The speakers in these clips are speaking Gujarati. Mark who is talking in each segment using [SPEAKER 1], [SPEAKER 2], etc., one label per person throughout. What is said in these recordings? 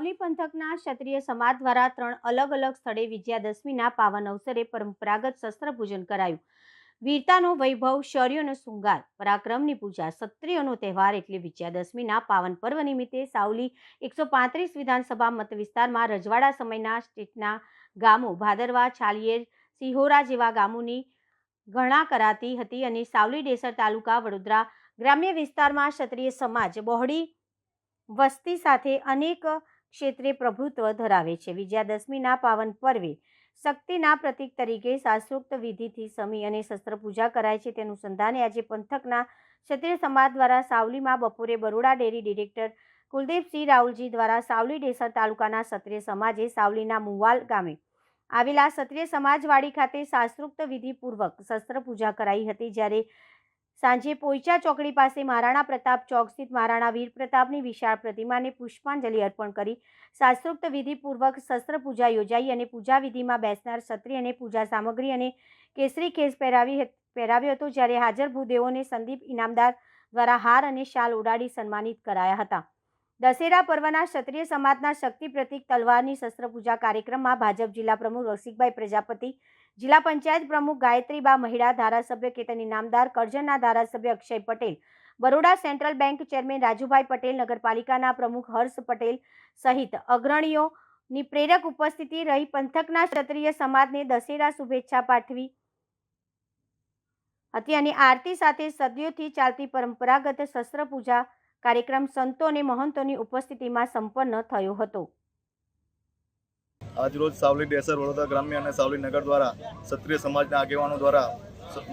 [SPEAKER 1] પંથકના ક્ષત્રિય સમાજ દ્વારા ત્રણ અલગ અલગ સ્થળે વિજયાદશમીના પાવન અવસરે પરંપરાગત શસ્ત્ર પૂજન કરાયું. વીરતાનો વૈભવ શૌર્યનો શૃંગાર, પરાક્રમની પૂજા, ક્ષત્રિયોનો તહેવાર એટલે વિજયાદશમીના પાવન પર્વ નિમિત્તે સાવલી એકસો પાંત્રીસ વિધાનસભા મત વિસ્તારમાં રજવાડા સમયના સ્ટેટના ગામો ભાદરવા, છાલિયેર, સિહોરા જેવા ગામોની ગણા કરાતી હતી અને સાવલી ડેસર તાલુકા વડોદરા ગ્રામ્ય વિસ્તારમાં ક્ષત્રિય સમાજ બહોળી વસ્તી સાથે અનેક ક્ષેત્રે પ્રભુત્વ ધરાવે છે. વિજયાદશમીના પાવન પર્વે શક્તિના પ્રતીક તરીકે શાસ્ત્રોક્ત વિધિથી સમી અને શસ્ત્ર પૂજા કરાય છે. તેનું સંધાને આજે પંથકના ક્ષત્રિય સમાજ દ્વારા સાવલીમાં બપોરે બરોડા ડેરી ડિરેક્ટર કુલદીપસિંહ રાહુલજી દ્વારા સાવલી ડેસર તાલુકાના ક્ષત્રિય સમાજે સાવલીના મુવાલ ગામે આવેલા ક્ષત્રિય સમાજવાડી ખાતે શાસ્ત્રોક્ત વિધિપૂર્વક શસ્ત્ર પૂજા કરાઈ હતી. જ્યારે સાંજે પોઈચા ચોકડી પાસે મહારાણા પ્રતાપ ચોક સ્થિત મહારાણા વીર પ્રતાપની વિશાળ પ્રતિમાને પુષ્પાંજલિ અર્પણ કરી શાસ્ત્રોક્ત વિધિપૂર્વક શસ્ત્ર પૂજા યોજાઈ અને પૂજા વિધિમાં બેસનાર ક્ષત્રિયને પૂજા સામગ્રી અને કેસરી ખેસ પહેરાવી પહેરાવ્યો હતો, જ્યારે હાજર ભૂદેવોને સંદીપ ઇનામદાર દ્વારા હાર અને શાલ ઉડાડી સન્માનિત કરાયા હતા. દશેરા પર્વના ક્ષત્રિય સમાજના શક્તિ પ્રતિક તલવારની શસ્ત્રપૂજા કાર્યક્રમમાં ભાજપ જિલ્લા પ્રમુખ રસિકભાઈ પ્રજાપતિ, જિલ્લા પંચાયત પ્રમુખ ગાયત્રીબા મહિડા, ધારાસભ્ય કેતન ઇનામદાર કરજણના ધારાસભ્ય Akshay Patel, Baroda central bank chairman Rajubhai Patel, નગરપાલિકાના પ્રમુખ હર્ષ પટેલ સહિત અગ્રણીઓની પ્રેરક ઉપસ્થિતિ રહી પંથકના ક્ષત્રિય સમાજને દશેરા શુભેચ્છા પાઠવી હતી અને આરતી સાથે સદીઓથી ચાલતી પરંપરાગત શસ્ત્ર પૂજા કાર્યક્રમ સંતો અને મહંતોની ઉપસ્થિતિમાં સંપન્ન થયો હતો.
[SPEAKER 2] આજરોજ સાવલી ડેસર વડોદરા ગ્રામ્ય અને સાવલી નગર દ્વારા ક્ષત્રિય સમાજના આગેવાનો દ્વારા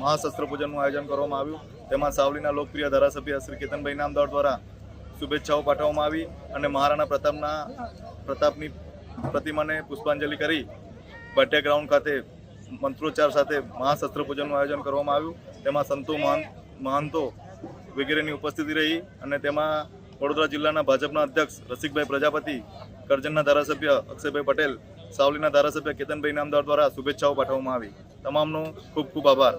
[SPEAKER 2] મહાશસ્ત્ર પૂજનનું આયોજન કરવામાં આવ્યું. તેમાં સાવલીના લોકપ્રિય ધારાસભ્ય શ્રી કેતનભાઈ નામદાર દ્વારા શુભેચ્છાઓ પાઠવવામાં આવી અને મહારાણા પ્રતાપના, પ્રતાપની પ્રતિમાને પુષ્પાંજલિ કરી બર્થડે ગ્રાઉન્ડ ખાતે મંત્રોચ્ચાર સાથે મહાશસ્ત્ર પૂજનનું આયોજન કરવામાં આવ્યું. તેમાં સંતો મહંત વગેરેની ઉપસ્થિતિ રહી અને તેમાં વડોદરા જિલ્લાના ભાજપના અધ્યક્ષ રસિકભાઈ પ્રજાપતિ, કરજણના ધારાસભ્ય અક્ષયભાઈ પટેલ, સાવલીના ધારાસભ્ય કેતનભાઈ નામદાર દ્વારા શુભેચ્છાઓ પાઠવવામાં આવી. તમામનો ખૂબ ખૂબ આભાર.